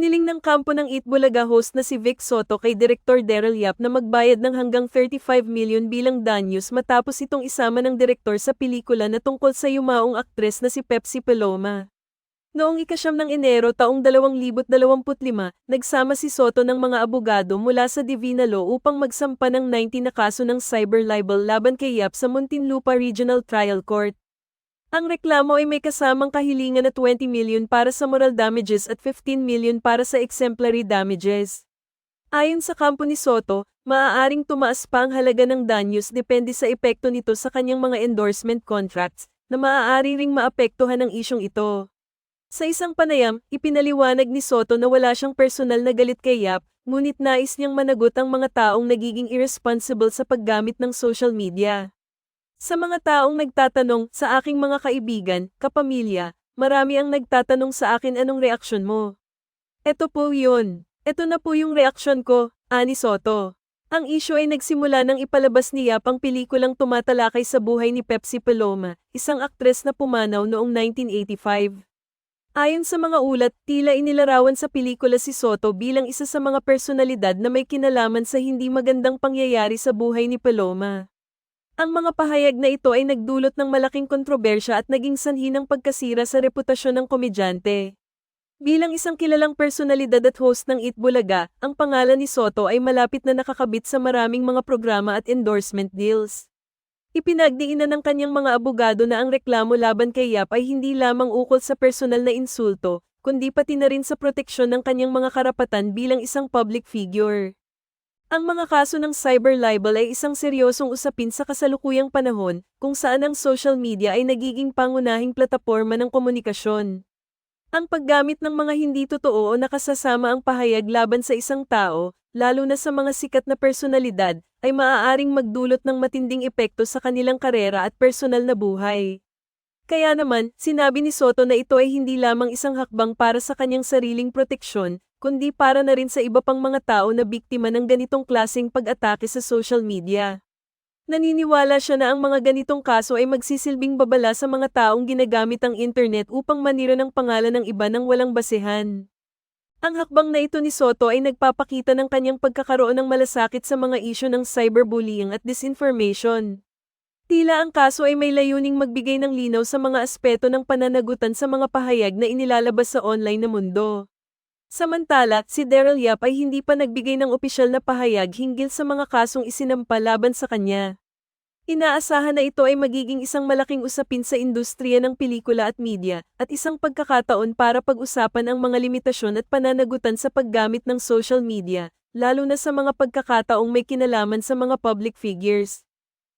Hiniling ng kampo ng Itbulaga host na si Vic Soto kay Direktor Daryl Yap na magbayad ng hanggang 35 million bilang danyos matapos itong isama ng direktor sa pelikula na tungkol sa yumaong aktres na si Pepsi Paloma. Noong ikasyam ng Enero taong 2025, nagsama si Soto ng mga abogado mula sa Divina Law upang magsampa ng 19 na kaso ng cyber libel laban kay Yap sa Muntinlupa Regional Trial Court. Ang reklamo ay may kasamang kahilingan na 20 million para sa moral damages at 15 million para sa exemplary damages. Ayon sa kampo ni Soto, maaaring tumaas pa ang halaga ng danyos depende sa epekto nito sa kanyang mga endorsement contracts, na maaari ring maapektuhan ng isyong ito. Sa isang panayam, ipinaliwanag ni Soto na wala siyang personal na galit kay Yap, ngunit nais niyang managot ang mga taong nagiging irresponsible sa paggamit ng social media. Sa mga taong nagtatanong sa aking mga kaibigan, kapamilya, marami ang nagtatanong sa akin anong reaksyon mo. Eto po yun. Eto na po yung reaksyon ko, ani Soto. Ang isyo ay nagsimula nang ipalabas ni Yap ang pelikulang tumatalakay sa buhay ni Pepsi Paloma, isang aktres na pumanaw noong 1985. Ayon sa mga ulat, tila inilarawan sa pelikula si Soto bilang isa sa mga personalidad na may kinalaman sa hindi magandang pangyayari sa buhay ni Paloma. Ang mga pahayag na ito ay nagdulot ng malaking kontrobersya at naging sanhi ng pagkasira sa reputasyon ng komedyante. Bilang isang kilalang personalidad at host ng Itbulaga, ang pangalan ni Soto ay malapit na nakakabit sa maraming mga programa at endorsement deals. Ipinagdiinan ng kanyang mga abogado na ang reklamo laban kay Yap ay hindi lamang ukol sa personal na insulto, kundi pati na rin sa proteksyon ng kanyang mga karapatan bilang isang public figure. Ang mga kaso ng cyber libel ay isang seryosong usapin sa kasalukuyang panahon, kung saan ang social media ay nagiging pangunahing plataporma ng komunikasyon. Ang paggamit ng mga hindi totoo o nakasasama ang pahayag laban sa isang tao, lalo na sa mga sikat na personalidad, ay maaaring magdulot ng matinding epekto sa kanilang karera at personal na buhay. Kaya naman, sinabi ni Soto na ito ay hindi lamang isang hakbang para sa kanyang sariling proteksyon, kundi para na rin sa iba pang mga tao na biktima ng ganitong klaseng pag-atake sa social media. Naniniwala siya na ang mga ganitong kaso ay magsisilbing babala sa mga taong ginagamit ang internet upang manira ng pangalan ng iba ng walang basehan. Ang hakbang na ito ni Soto ay nagpapakita ng kanyang pagkakaroon ng malasakit sa mga isyo ng cyberbullying at disinformation. Tila ang kaso ay may layuning magbigay ng linaw sa mga aspeto ng pananagutan sa mga pahayag na inilalabas sa online na mundo. Samantala, si Daryl Yap ay hindi pa nagbigay ng opisyal na pahayag hinggil sa mga kasong isinampa laban sa kanya. Inaasahan na ito ay magiging isang malaking usapin sa industriya ng pelikula at media, at isang pagkakataon para pag-usapan ang mga limitasyon at pananagutan sa paggamit ng social media, lalo na sa mga pagkakataong may kinalaman sa mga public figures.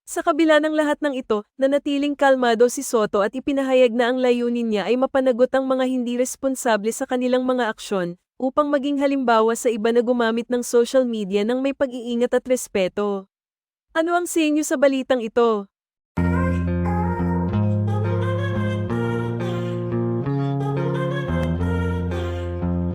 Sa kabila ng lahat ng ito, nanatiling kalmado si Soto at ipinahayag na ang layunin niya ay mapanagot ang mga hindi responsable sa kanilang mga aksyon, upang maging halimbawa sa iba na gumamit ng social media ng may pag-iingat at respeto. Ano ang sinyo sa balitang ito?